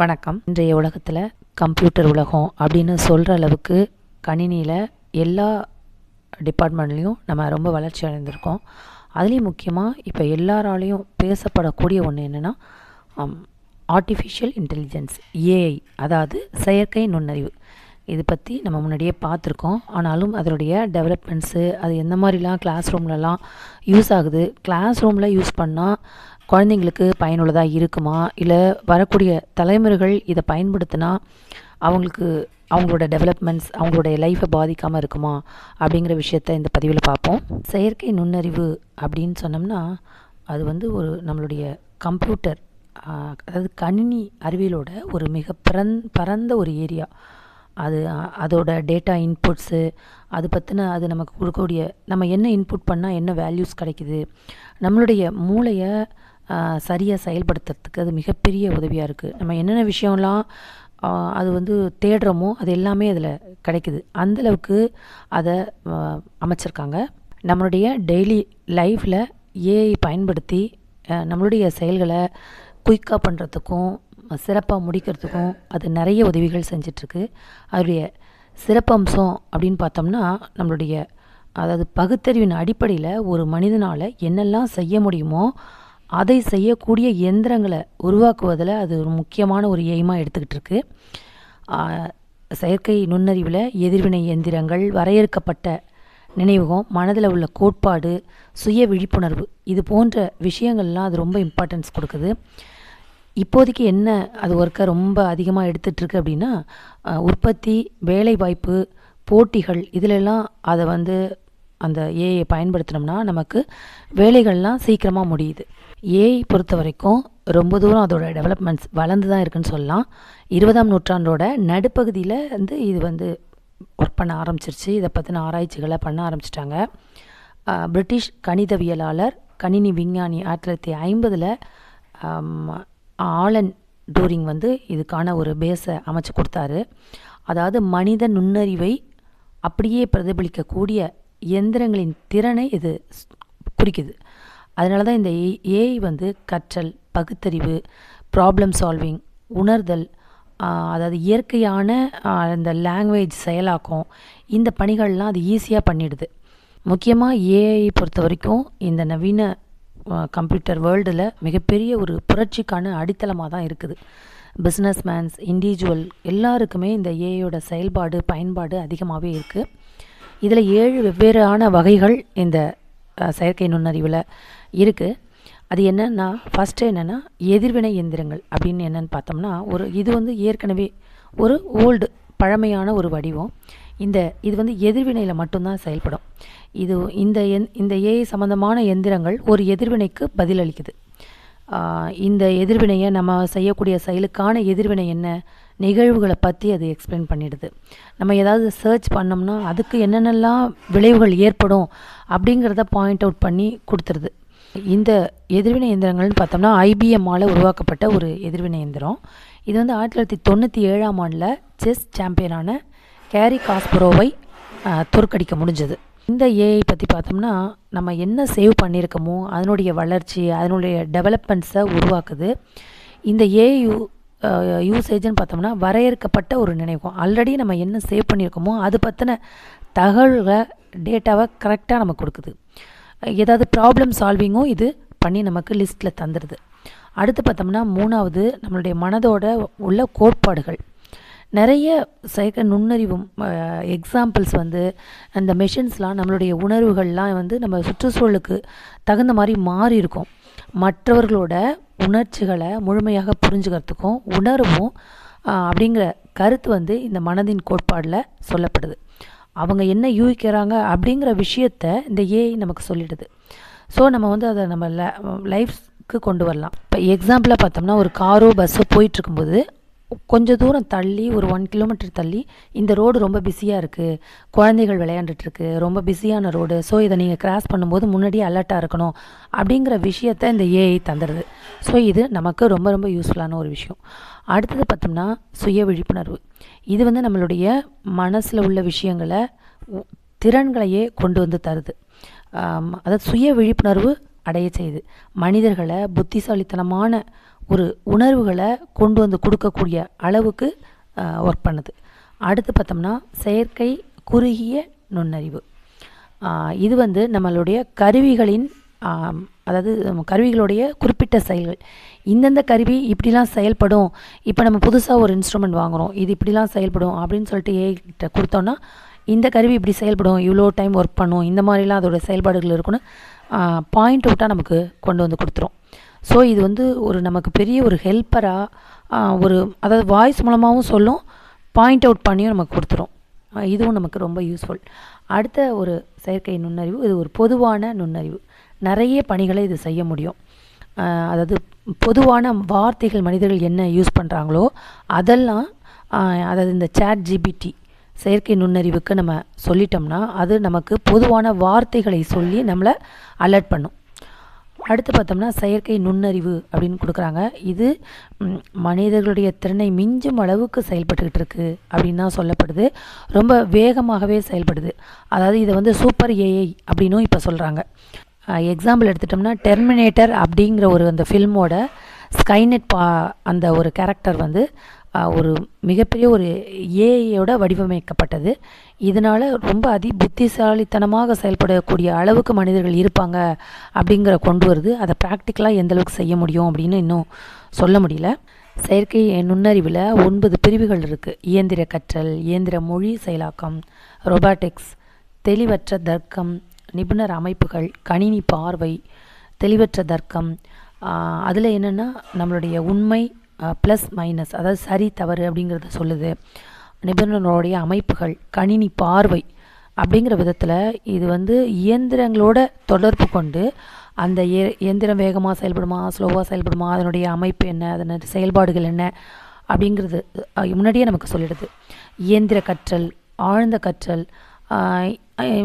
வணக்கம். இன்றைய உலகத்தில் கம்ப்யூட்டர் உலகம் அப்படின்னு சொல்கிற அளவுக்கு கணினியில் எல்லா டிபார்ட்மெண்ட்லேயும் நம்ம ரொம்ப வளர்ச்சி அடைந்திருக்கோம். அதுலேயும் முக்கியமாக இப்போ எல்லாராலையும் பேசப்படக்கூடிய ஒன்று என்னென்னா ஆர்டிஃபிஷியல் இன்டெலிஜென்ஸ் ஏஐ அதாவது செயற்கை நுண்ணறிவு. இது பற்றி நம்ம முன்னாடியே பார்த்துருக்கோம். ஆனாலும் அதனுடைய டெவலப்மெண்ட்ஸு அது எந்த மாதிரிலாம் கிளாஸ் ரூம்லலாம் யூஸ் ஆகுது? கிளாஸ் ரூமில் யூஸ் பண்ணால் குழந்தைங்களுக்கு பயனுள்ளதாக இருக்குமா? இல்லை வரக்கூடிய தலைமுறைகள் இதை பயன்படுத்தினா அவங்களுக்கு அவங்களோட டெவலப்மெண்ட்ஸ் அவங்களுடைய லைஃப்பை பாதிக்காமல் இருக்குமா? அப்படிங்கிற விஷயத்த இந்த பதிவில் பார்ப்போம். செயற்கை நுண்ணறிவு அப்படின்னு சொன்னோம்னா அது வந்து ஒரு நம்மளுடைய கம்ப்யூட்டர் அதாவது கணினி அறிவியலோட ஒரு மிக பிறந் பரந்த ஒரு ஏரியா அது அதோட டேட்டா இன்புட்ஸு அது பற்றின அது நமக்கு கொடுக்கக்கூடிய நம்ம என்ன இன்புட் பண்ணால் என்ன வேல்யூஸ் கிடைக்குது? நம்மளுடைய மூளையை சரியாக செயல்படுத்துறதுக்கு அது மிகப்பெரிய உதவியாக இருக்குது நம்ம என்னென்ன விஷயம்லாம் அது வந்து தேடுறோமோ அது எல்லாமே அதில் கிடைக்குது. அந்தளவுக்கு அதை அமைச்சிருக்காங்க. நம்மளுடைய டெய்லி லைஃப்பில் ஏஐ பயன்படுத்தி நம்மளுடைய செயல்களை குயிக்காக பண்ணுறதுக்கும் சிறப்பாக முடிக்கிறதுக்கும் அது நிறைய உதவிகள் செஞ்சிட்ருக்கு. அதோடைய சிறப்பம்சம் அப்படின்னு பார்த்தோம்னா நம்மளுடைய அதாவது பகுத்தறிவின் அடிப்படையில் ஒரு மனிதனால் என்னெல்லாம் செய்ய முடியுமோ அதை செய்யக்கூடிய இயந்திரங்களை உருவாக்குவதில் அது ஒரு முக்கியமான ஒரு எய்மாக எடுத்துக்கிட்டு இருக்கு செயற்கை நுண்ணறிவில் எதிர்வினை இயந்திரங்கள் வரையறுக்கப்பட்ட நினைவகம் மனதில் உள்ள கோட்பாடு சுய விழிப்புணர்வு இது போன்ற விஷயங்கள்லாம் அது ரொம்ப இம்பார்ட்டன்ஸ் கொடுக்குது. இப்போதைக்கு என்ன அது ஒர்க்கை ரொம்ப அதிகமாக எடுத்துகிட்ருக்கு அப்படின்னா உற்பத்தி வேலைவாய்ப்பு போட்டிகள் இதிலெல்லாம் அதை வந்து அந்த ஏஐ பயன்படுத்தினோம்னா நமக்கு வேலைகள்லாம் சீக்கிரமாக முடியுது. ஏஐ பொறுத்த வரைக்கும் ரொம்ப தூரம் அதோட டெவலப்மெண்ட்ஸ் வளர்ந்து தான் இருக்குன்னு சொல்லலாம். இருபதாம் நூற்றாண்டோட நடுப்பகுதியில் வந்து இது வந்து ஒர்க் பண்ண ஆரம்பிச்சிருச்சு. இதை பற்றின ஆராய்ச்சிகளை பண்ண ஆரம்பிச்சிட்டாங்க. பிரிட்டிஷ் கணிதவியலாளர் கணினி விஞ்ஞானி ஆயிரத்தி தொள்ளாயிரத்தி ஐம்பதில் ஆலன் டூரிங் வந்து இதுக்கான ஒரு பேஸை அமைச்சு கொடுத்தாரு. அதாவது மனித நுண்ணறிவை அப்படியே பிரதிபலிக்கக்கூடிய எந்திரங்களின் திறனை இது குறிக்குது. அதனால தான் இந்த ஏஐ வந்து கற்றல் பகுத்தறிவு ப்ராப்ளம் சால்விங் உணர்தல் அதாவது இயற்கையான அந்த லாங்குவேஜ் செயலாக்கம் இந்த பணிகள்லாம் அது ஈஸியாக பண்ணிடுது. முக்கியமாக ஏஐ பொறுத்த வரைக்கும் இந்த நவீன கம்ப்யூட்டர் வேர்ல்டில் மிகப்பெரிய ஒரு புரட்சிக்கான அடித்தளமாக தான் இருக்குது. பிஸ்னஸ் மேன்ஸ் இண்டிவிஜுவல் எல்லாருக்குமே இந்த ஏஐயோட செயல்பாடு பயன்பாடு அதிகமாகவே இருக்குது இதில் ஏழு வெவ்வேறான வகைகள் இந்த செயற்கை நுண்ணறிவில் இருக்குது அது என்னென்னா ஃபஸ்ட்டு என்னென்னா எதிர்வினை எந்திரங்கள் அப்படின்னு என்னென்னு பார்த்தோம்னா ஒரு இது வந்து ஏற்கனவே ஒரு ஓல்டு பழமையான ஒரு வடிவம். இந்த இது வந்து எதிர்வினையில் மட்டும்தான் செயல்படும். இது இந்த எந் இந்த ஏஐ சம்மந்தமான எந்திரங்கள் ஒரு எதிர்வினைக்கு பதிலளிக்குது. இந்த எதிர்வினையை நம்ம செய்யக்கூடிய செயலுக்கான எதிர்வினை என்ன? நிகழ்வுகளை பற்றி அது எக்ஸ்பிளைன் பண்ணிடுது. நம்ம ஏதாவது சர்ச் பண்ணோம்னா அதுக்கு என்னென்னலாம் விளைவுகள் ஏற்படும் அப்படிங்கிறத பாயிண்ட் அவுட் பண்ணி கொடுத்துருது. இந்த எதிர்வினை எந்திரங்கள்னு பார்த்தோம்னா ஐபிஎம்மால் உருவாக்கப்பட்ட ஒரு எதிர்வினை எந்திரம் இது வந்து ஆயிரத்தி தொள்ளாயிரத்தி தொண்ணூற்றி ஏழாம் ஆண்டில் செஸ் சாம்பியனான கேரி காஸ்பரோவை தோற்கடிக்க முடிஞ்சது. இந்த ஏஐ பற்றி பார்த்தோம்னா நம்ம என்ன சேவ் பண்ணியிருக்கோமோ அதனுடைய வளர்ச்சி அதனுடைய டெவலப்மெண்ட்ஸை உருவாக்குது. இந்த ஏஐ யூசேஜ்னு பார்த்தோம்னா வரையறுக்கப்பட்ட ஒரு நினைவுக்கும் ஆல்ரெடி நம்ம என்ன சேவ் பண்ணியிருக்கோமோ அது பற்றின தகவல்களை டேட்டாவை கரெக்டாக நமக்கு கொடுக்குது. ஏதாவது ப்ராப்ளம் சால்விங்கும் இது பண்ணி நமக்கு லிஸ்ட்டில் தந்துடுது அடுத்து பார்த்தோம்னா மூணாவது நம்மளுடைய மனதோட உள்ள கோட்பாடுகள். நிறைய சேர்க்க நுண்ணறிவும் எக்ஸாம்பிள்ஸ் வந்து அந்த மெஷின்ஸ்லாம் நம்மளுடைய உணர்வுகள்லாம் வந்து நம்ம சுற்றுச்சூழலுக்கு தகுந்த மாதிரி மாறி இருக்கும். மற்றவர்களோட உணர்ச்சிகளை முழுமையாக புரிஞ்சுக்கிறதுக்கும் உணர்வும் அப்படிங்கிற கருத்து வந்து இந்த மனதின் கோட்பாடில் சொல்லப்படுது. அவங்க என்ன யூகிக்கிறாங்க அப்படிங்கிற விஷயத்த இந்த ஏஐ நமக்கு சொல்லிடுது. ஸோ நம்ம வந்து அதை நம்ம லைஃப்க்கு கொண்டு வரலாம். இப்போ எக்ஸாம்பிளாக பார்த்தோம்னா ஒரு காரோ பஸ்ஸோ போயிட்டுருக்கும்போது கொஞ்சம் தூரம் தள்ளி ஒரு ஒன் கிலோமீட்டர் தள்ளி இந்த ரோடு ரொம்ப பிஸியாக இருக்குது குழந்தைகள் விளையாண்டுட்டுருக்கு. ரொம்ப பிஸியான ரோடு ஸோ இதை நீங்கள் கிராஸ் பண்ணும்போது முன்னாடியே அலர்ட்டாக இருக்கணும். அப்படிங்கிற விஷயத்த இந்த ஏஐ தந்துடுது. ஸோ இது நமக்கு ரொம்ப ரொம்ப யூஸ்ஃபுல்லான ஒரு விஷயம். அடுத்தது பார்த்தோம்னா சுய விழிப்புணர்வு. இது வந்து நம்மளுடைய மனசில் உள்ள விஷயங்களை திறன்களையே கொண்டு வந்து தருது. அதாவது சுய விழிப்புணர்வு அடைய செய்யுது. மனிதர்களை புத்திசாலித்தனமான ஒரு உணர்வுகளை கொண்டு வந்து கொடுக்கக்கூடிய அளவுக்கு ஒர்க் பண்ணுது. அடுத்து பார்த்தோம்னா செயற்கை குறுகிய நுண்ணறிவு. இது வந்து நம்மளுடைய கருவிகளின் அதாவது கருவிகளுடைய குறிப்பிட்ட செயல்கள். இந்தந்த கருவி இப்படிலாம் செயல்படும். இப்போ நம்ம புதுசாக ஒரு இன்ஸ்ட்ருமெண்ட் வாங்குகிறோம் இது இப்படிலாம் செயல்படும் அப்படின்னு சொல்லிட்டு ஏ கிட்ட கொடுத்தோன்னா இந்த கருவி இப்படி செயல்படும். இவ்வளோ டைம் ஒர்க் பண்ணும். இந்த மாதிரிலாம் அதோட செயல்பாடுகள் இருக்குன்னு பாயிண்ட் அவுட்டாக நமக்கு கொண்டு வந்து கொடுத்துரும். ஸோ இது வந்து ஒரு நமக்கு பெரிய ஒரு ஹெல்ப்பராக ஒரு அதாவது வாய்ஸ் மூலமாகவும் சொல்லும் பாயிண்ட் அவுட் பண்ணியும் நமக்கு கொடுத்துரும். இதுவும் நமக்கு ரொம்ப யூஸ்ஃபுல் அடுத்த ஒரு செயற்கை நுண்ணறிவு இது ஒரு பொதுவான நுண்ணறிவு. நிறைய பணிகளை இது செய்ய முடியும். அதாவது பொதுவான வார்த்தைகள் மனிதர்கள் என்ன யூஸ் பண்ணுறாங்களோ அதெல்லாம் அதாவது இந்த சேட் ஜிபிடி செயற்கை நுண்ணறிவுக்கு நம்ம சொல்லிட்டோம்னா அது நமக்கு பொதுவான வார்த்தைகளை சொல்லி நம்மளை அலர்ட் பண்ணும். அடுத்து பார்த்தோம்னா செயற்கை நுண்ணறிவு அப்படின்னு கொடுக்குறாங்க. இது மனிதர்களுடைய திறனை மிஞ்சும் அளவுக்கு செயல்பட்டுக்கிட்டு இருக்குது அப்படின்னு தான் சொல்லப்படுது. ரொம்ப வேகமாகவே செயல்படுது. அதாவது இதை வந்து சூப்பர் ஏஐ அப்படின்னும் இப்போ சொல்கிறாங்க எக்ஸாம்பிள் எடுத்துட்டோம்னா டெர்மினேட்டர் அப்படிங்கிற ஒரு அந்த ஃபில்மோட ஸ்கைநெட் பா அந்த ஒரு கேரக்டர் வந்து ஒரு மிகப்பெரிய ஒரு ஏஐயோட வடிவமைக்கப்பட்டது. இதனால் ரொம்ப அதி புத்திசாலித்தனமாக செயல்படக்கூடிய அளவுக்கு மனிதர்கள் இருப்பாங்க அப்படிங்கிற கொண்டு வருது. அதை ப்ராக்டிக்கலாக எந்தளவுக்கு செய்ய முடியும் அப்படின்னு இன்னும் சொல்ல முடியல. செயற்கை நுண்ணறிவில் ஒன்பது பிரிவுகள் இருக்குது இயந்திர கற்றல் இயந்திர மொழி செயலாக்கம் ரொபாட்டிக்ஸ் தெளிவற்ற தர்க்கம் நிபுணர் அமைப்புகள் கணினி பார்வை தெளிவற்ற தர்க்கம். அதில் என்னென்னா நம்மளுடைய உண்மை ப்ளஸ் மைனஸ் அதாவது சரி தவறு அப்படிங்கிறத சொல்லுது. நிபுணர்களுடைய அமைப்புகள் கணினி பார்வை அப்படிங்கிற விதத்தில் இது வந்து இயந்திரங்களோட தொடர்பு கொண்டு அந்த இயந்திரம் வேகமாக செயல்படுமா ஸ்லோவாக செயல்படுமா அதனுடைய அமைப்பு என்ன அதனுடைய செயல்பாடுகள் என்ன அப்படிங்கிறது முன்னாடியே நமக்கு சொல்லிடுது. இயந்திர கற்றல் ஆழ்ந்த கற்றல்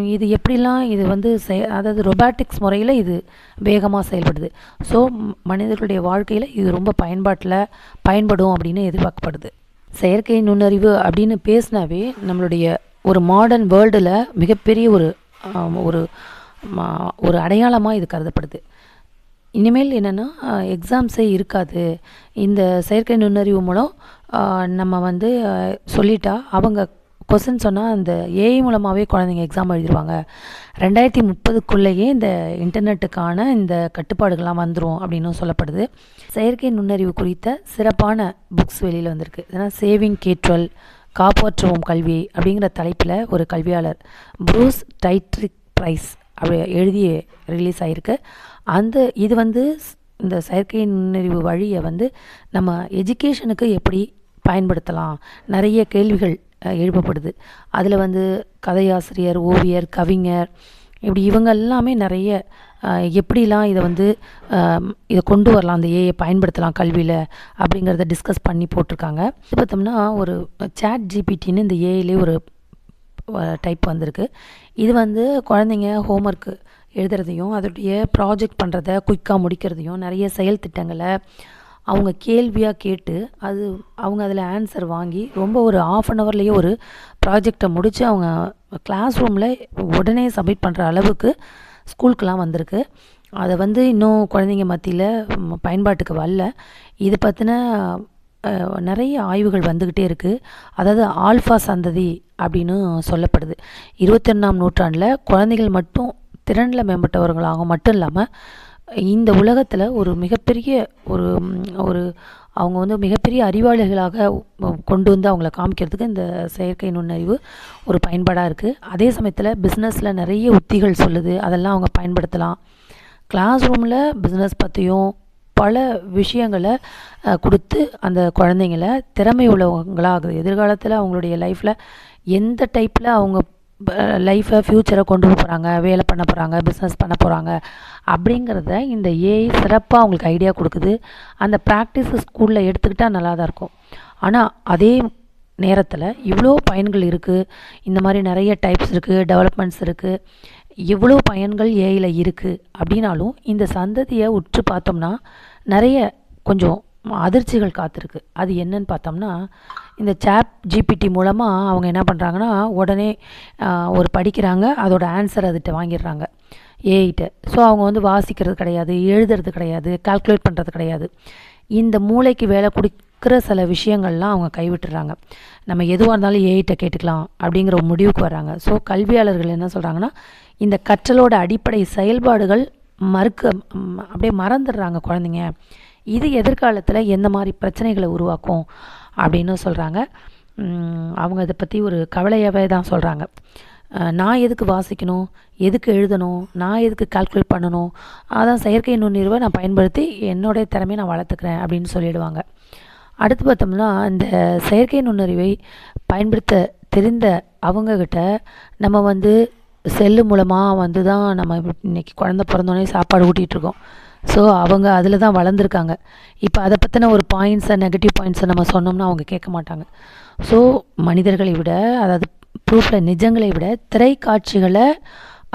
இது எப்படிலாம் இது வந்து செய அதாவது ரொபாட்டிக்ஸ் முறையில் இது வேகமாக செயல்படுது. ஸோ மனிதர்களுடைய வாழ்க்கையில் இது ரொம்ப பயன்பாட்டில் பயன்படும் அப்படின்னு எதிர்பார்க்கப்படுது. செயற்கை நுண்ணறிவு அப்படின்னு பேசினாவே நம்மளுடைய ஒரு மாடர்ன் வேர்ல்டில் மிகப்பெரிய ஒரு ஒரு மா- ஒரு அடையாளமாக இது கருதப்படுது. இனிமேல் என்னென்னா எக்ஸாம்ஸே இருக்காது. இந்த செயற்கை நுண்ணறிவு மூலம் நம்ம வந்து சொல்லிட்டா அவங்க கொஸ்டின் சொன்னால் அந்த ஏஐ மூலமாகவே குழந்தைங்க எக்ஸாம் எழுதிடுவாங்க ரெண்டாயிரத்தி முப்பதுக்குள்ளேயே இந்த இன்டர்நெட்டுக்கான இந்த கட்டுப்பாடுகள்லாம் வந்துடும் அப்படின்னும் சொல்லப்படுது. செயற்கை நுண்ணறிவு குறித்த சிறப்பான புக்ஸ் வெளியில் வந்திருக்கு. இதனால் சேவிங் கேட்வல் காப்பாற்றுவோம் கல்வி அப்படிங்கிற தலைப்பில் ஒரு கல்வியாளர் ப்ரூஸ் டைட்ரிக் ப்ரைஸ் அப்படி எழுதி ரிலீஸ் ஆகிருக்கு அந்த இது வந்து இந்த செயற்கை நுண்ணறிவு வழியை வந்து நம்ம எஜுகேஷனுக்கு எப்படி பயன்படுத்தலாம்? நிறைய கேள்விகள் எழுப்பப்படுது. அதில் வந்து கதையாசிரியர் ஓவியர் கவிஞர் இப்படி இவங்க எல்லாமே நிறைய எப்படிலாம் இதை வந்து இதை கொண்டு வரலாம் அந்த ஏஐ பயன்படுத்தலாம் கல்வியில் அப்படிங்கிறத டிஸ்கஸ் பண்ணி போட்டிருக்காங்க. இது பார்த்தோம்னா ஒரு சேட் ஜிபிடின்னு இந்த ஏஐலே ஒரு டைப் வந்திருக்கு. இது வந்து குழந்தைங்க ஹோம்ஒர்க்கு எழுதுறதையும் அதோடைய ப்ராஜெக்ட் பண்ணுறத குயிக்காக முடிக்கிறதையும் நிறைய செயல் திட்டங்களை அவங்க கேள்வியாக கேட்டு அது அவங்க அதில் ஆன்சர் வாங்கி ரொம்ப ஒரு ஆஃப் அன் ஹவர்லேயே ஒரு ப்ராஜெக்டை முடித்து அவங்க கிளாஸ் ரூமில் உடனே சப்மிட் பண்ணுற அளவுக்கு ஸ்கூலுக்கெலாம் வந்திருக்கு. அதை வந்து இன்னும் குழந்தைங்க மத்தியில் பயன்பாட்டுக்கு வரல. இது பற்றின நிறைய ஆய்வுகள் வந்துக்கிட்டே இருக்குது அதாவது ஆல்ஃபா சந்ததி அப்படின்னு சொல்லப்படுது. இருபத்தொன்னாம் நூற்றாண்டில் குழந்தைகள் மட்டும் திறனில் மேம்பட்டவர்களாக மட்டும் இல்லாமல் இந்த உலகத்தில் ஒரு மிகப்பெரிய ஒரு ஒரு அவங்க வந்து மிகப்பெரிய அறிவாளிகளாக கொண்டு வந்து அவங்கள காமிக்கிறதுக்கு இந்த செயற்கை நுண்ணறிவு ஒரு பயன்பாடாக இருக்குது அதே சமயத்தில் பிஸ்னஸில் நிறைய உத்திகள் சொல்லுது. அதெல்லாம் அவங்க பயன்படுத்தலாம். கிளாஸ் ரூமில் பிஸ்னஸ் பற்றியும் பல விஷயங்களை கொடுத்து அந்த குழந்தைங்கள திறமை உள்ளவங்களாக எதிர்காலத்தில் அவங்களுடைய லைஃப்பில் எந்த டைப்பில் அவங்க லைஃப்பை ஃப்யூச்சரை கொண்டு போகிறாங்க வேலை பண்ண போகிறாங்க பிஸ்னஸ் பண்ண போகிறாங்க அப்படிங்கிறத இந்த ஏஐ சிறப்பாக அவங்களுக்கு ஐடியா கொடுக்குது. அந்த ப்ராக்டிஸ் ஸ்கூலில் எடுத்துக்கிட்டால் நல்லா தான் இருக்கும். ஆனால் அதே நேரத்தில் இவ்வளோ பயன்கள் இருக்குது இந்த மாதிரி நிறைய டைப்ஸ் இருக்குது டெவலப்மெண்ட்ஸ் இருக்குது எவ்வளோ பயன்கள் ஏஐயில் இருக்குது அப்படின்னாலும் இந்த சந்ததியை உற்று பார்த்தோம்னா நிறைய கொஞ்சம் அதிர்ச்சிகள் காத்திருக்கு. அது என்னன்னு பார்த்தோம்னா இந்த சாப் ஜிபிடி மூலமாக அவங்க என்ன பண்ணுறாங்கன்னா உடனே ஒரு படிக்கிறாங்க. அதோட ஆன்சர் அதுகிட்ட வாங்கிடுறாங்க. ஏஐட்ட ஸோ அவங்க வந்து வாசிக்கிறது கிடையாது எழுதுறது கிடையாது கால்குலேட் பண்ணுறது கிடையாது. இந்த மூளைக்கு வேலை கொடுக்குற சில விஷயங்கள்லாம் அவங்க கைவிட்டுறாங்க. நம்ம எதுவாக இருந்தாலும் ஏஐட்ட கேட்டுக்கலாம் அப்படிங்கிற ஒரு முடிவுக்கு வராங்க ஸோ கல்வியாளர்கள் என்ன சொல்கிறாங்கன்னா இந்த கற்றலோட அடிப்படை செயல்பாடுகள் மறுக்க அப்படியே மறந்துடுறாங்க குழந்தைங்க. இது எதிர்காலத்தில் எந்த மாதிரி பிரச்சனைகளை உருவாக்கும் அப்படின்னு சொல்கிறாங்க அவங்க இதை பற்றி ஒரு கவலையாகவே தான் சொல்கிறாங்க நான் எதுக்கு வாசிக்கணும்? எதுக்கு எழுதணும்? நான் எதுக்கு கால்குலேட் பண்ணணும்? அதான் செயற்கை நுண்ணறிவை நான் பயன்படுத்தி என்னுடைய திறமையை நான் வளர்த்துக்கிறேன் அப்படின்னு சொல்லிடுவாங்க. அடுத்து பார்த்தோம்னா இந்த செயற்கை நுண்ணறிவை பயன்படுத்த தெரிந்த அவங்கக்கிட்ட நம்ம வந்து செல்லு மூலமாக வந்து தான் நம்ம இன்னைக்கு குழந்த பிறந்தோடனே சாப்பாடு ஊட்டிகிட்டு இருக்கோம். ஸோ அவங்க அதில் தான் வளர்ந்துருக்காங்க. இப்போ அதை பற்றின ஒரு பாயிண்ட்ஸை நெகட்டிவ் பாயிண்ட்ஸை நம்ம சொன்னோம்னா அவங்க கேட்க மாட்டாங்க. ஸோ மனிதர்களை விட அதாவது ப்ரூஃபில் நிஜங்களை விட திரைக்காட்சிகளை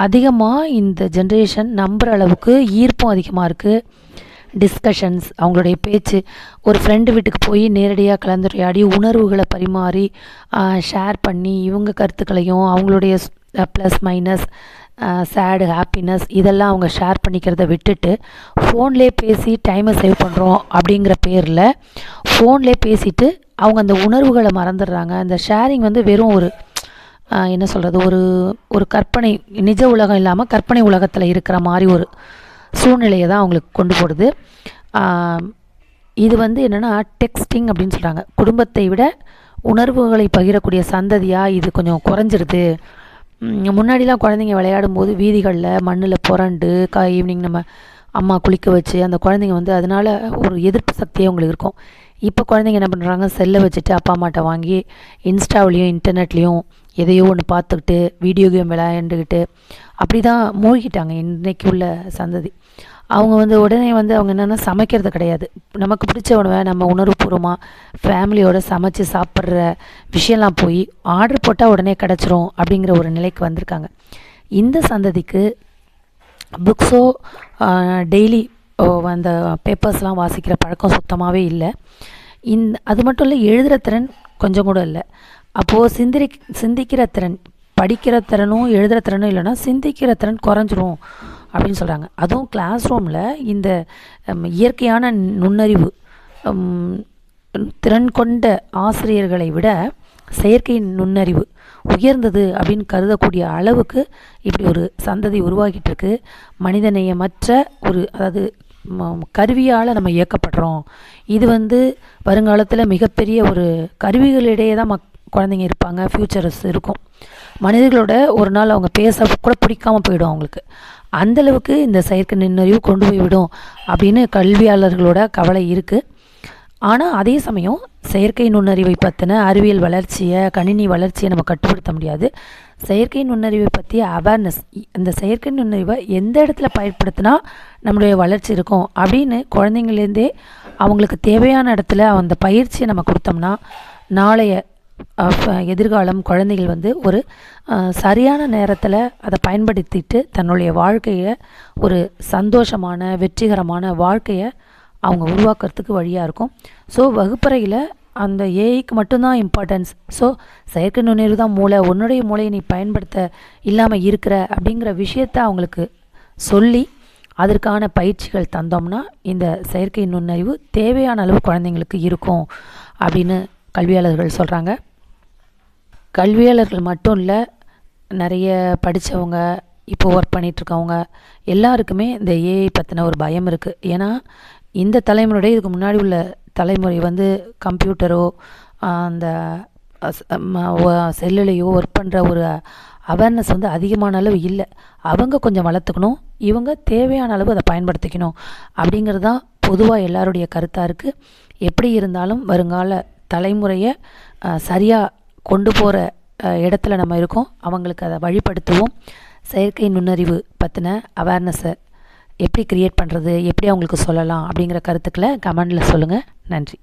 அதிகமாக இந்த ஜென்ரேஷன் நம்புகிற அளவுக்கு ஈர்ப்பும் அதிகமாக இருக்குது டிஸ்கஷன்ஸ் அவங்களுடைய பேச்சு ஒரு ஃப்ரெண்டு வீட்டுக்கு போய் நேரடியாக கலந்துரையாடி உணர்வுகளை பரிமாறி ஷேர் பண்ணி இவங்க கருத்துக்களையும் அவங்களுடைய ப்ளஸ் மைனஸ் சேடு ஹாப்பினஸ் இதெல்லாம் அவங்க ஷேர் பண்ணிக்கிறத விட்டுட்டு ஃபோன்லேயே பேசி டைமை சேவ் பண்ணுறோம் அப்படிங்கிற பேரில் ஃபோன்லேயே பேசிட்டு அவங்க அந்த உணர்வுகளை மறந்துடுறாங்க. அந்த ஷேரிங் வந்து வெறும் ஒரு என்ன சொல்கிறது ஒரு ஒரு கற்பனை நிஜ உலகம் இல்லாமல் கற்பனை உலகத்தில் இருக்கிற மாதிரி ஒரு சூழ்நிலையை தான் அவங்களுக்கு கொண்டு போடுது. இது வந்து என்னென்னா டெக்ஸ்டிங் அப்படின்னு சொல்கிறாங்க குடும்பத்தை விட உணர்வுகளை பகிரக்கூடிய சந்ததியாக இது கொஞ்சம் குறைஞ்சிருது. முன்னாடிலாம் குழந்தைங்க விளையாடும் போது வீதிகளில் மண்ணில் புரண்டு கா ஈவினிங் நம்ம அம்மா குளிக்க வச்சு அந்த குழந்தைங்க வந்து அதனால ஒரு எதிர்ப்பு சக்தியே உங்களுக்கு இருக்கும். இப்போ குழந்தைங்க என்ன பண்ணுறாங்க செல்லை வச்சுட்டு அப்பா அம்மாட்ட வாங்கி இன்ஸ்டாவிலையும் இன்டர்நெட்லேயும் எதையோ ஒன்று பார்த்துக்கிட்டு வீடியோ கேம் விளையாண்டுக்கிட்டு அப்படி தான் மூழ்கிட்டாங்க. இன்றைக்கி உள்ள சந்ததி. அவங்க வந்து உடனே வந்து அவங்க என்னென்னா சமைக்கிறது கிடையாது. நமக்கு பிடிச்ச உணவை நம்ம உணர்வுபூர்வமாக ஃபேமிலியோடு சமைச்சு சாப்பிட்ற விஷயம்லாம் போய் ஆர்டர் போட்டால் உடனே கிடச்சிரும் அப்படிங்கிற ஒரு நிலைக்கு வந்திருக்காங்க. இந்த சந்ததிக்கு புக்ஸோ டெய்லி அந்த பேப்பர்ஸ்லாம் வாசிக்கிற பழக்கம் சுத்தமாகவே இல்லை. இந்த அது மட்டும் இல்லை எழுதுகிற திறன் கொஞ்சம் கூட இல்லை. அப்போது சிந்திரி சிந்திக்கிற திறன் படிக்கிற திறனும் எழுதுகிற திறனும் இல்லைன்னா சிந்திக்கிற திறன் குறைஞ்சிரும். அப்படின்னு சொல்கிறாங்க அதுவும் கிளாஸ் ரூமில் இந்த இயற்கையான நுண்ணறிவு திறன் கொண்ட ஆசிரியர்களை விட செயற்கை நுண்ணறிவு உயர்ந்தது அப்படின்னு கருதக்கூடிய அளவுக்கு இப்படி ஒரு சந்ததி உருவாகிட்டு இருக்கு மனிதநேயமற்ற ஒரு அதாவது கருவியால் நம்ம இயக்கப்படுறோம். இது வந்து வருங்காலத்தில் மிகப்பெரிய ஒரு கருவிகளிடையே தான் மக் குழந்தைங்க இருப்பாங்க. ஃப்யூச்சர்ஸ் இருக்கும். மனிதர்களோட ஒரு நாள் அவங்க பேச கூட பிடிக்காம போயிடும் அவங்களுக்கு. அந்த அளவுக்கு இந்த செயற்கை நுண்ணறிவு கொண்டு போய் விடும் அப்படின்னு கல்வியாளர்களோட கவலை இருக்குது ஆனால் அதே சமயம் செயற்கை நுண்ணறிவை பற்றின அறிவியல் வளர்ச்சியை கணினி வளர்ச்சியை நம்ம கட்டுப்படுத்த முடியாது. செயற்கை நுண்ணறிவை பற்றிய அவேர்னஸ் இந்த செயற்கை நுண்ணறிவை எந்த இடத்துல பயன்படுத்தினா நம்மளுடைய வளர்ச்சி இருக்கும் அப்படின்னு குழந்தைங்கள்லேருந்தே அவங்களுக்கு தேவையான இடத்துல அந்த பயிற்சியை நம்ம கொடுத்தோம்னா நாளைய எதிர்காலம் குழந்தைகள் வந்து ஒரு சரியான நேரத்தில் அதை பயன்படுத்திட்டு தன்னுடைய வாழ்க்கையை ஒரு சந்தோஷமான வெற்றிகரமான வாழ்க்கையை அவங்க உருவாக்குறதுக்கு வழியாக இருக்கும். ஸோ வகுப்பறையில் அந்த ஏஐக்கு மட்டும்தான் இம்பார்ட்டன்ஸ் ஸோ செயற்கை நுண்ணறிவு தான் மூளை. உன்னுடைய மூளையை நீ பயன்படுத்த இல்லாமல் இருக்கிற அப்படிங்கிற விஷயத்த அவங்களுக்கு சொல்லி அதற்கான பயிற்சிகள் தந்தோம்னா இந்த செயற்கை நுண்ணறிவு தேவையான அளவு குழந்தைங்களுக்கு இருக்கும் அப்படின்னு கல்வியாளர்கள் சொல்கிறாங்க கல்வியாளர்கள் மட்டும் இல்லை நிறைய படித்தவங்க இப்போ ஒர்க் பண்ணிகிட்ருக்கவங்க எல்லாருக்குமே இந்த ஏஐ பற்றின ஒரு பயம் இருக்குது ஏன்னா இந்த தலைமுறையோட இதுக்கு முன்னாடி உள்ள தலைமுறை வந்து கம்ப்யூட்டரோ அந்த செல்லுலேயோ ஒர்க் பண்ணுற ஒரு அவேர்னஸ் வந்து அதிகமான அளவு இல்லை. அவங்க கொஞ்சம் வளர்த்துக்கணும். இவங்க தேவையான அளவு அதை பயன்படுத்திக்கணும். அப்படிங்கிறது தான் பொதுவாக எல்லாருடைய கருத்தாக இருக்குது எப்படி இருந்தாலும் வருங்கால தலைமுறையை சரியாக கொண்டு போகிற இடத்துல நம்ம இருக்கோம். அவங்களுக்கு அதை வழிப்படுத்துவோம். செயற்கை நுண்ணறிவு பற்றின அவேர்னஸை எப்படி க்ரியேட் பண்ணுறது எப்படி அவங்களுக்கு சொல்லலாம் அப்படிங்கிற கருத்துக்களை கமெண்டில் சொல்லுங்கள் நன்றி.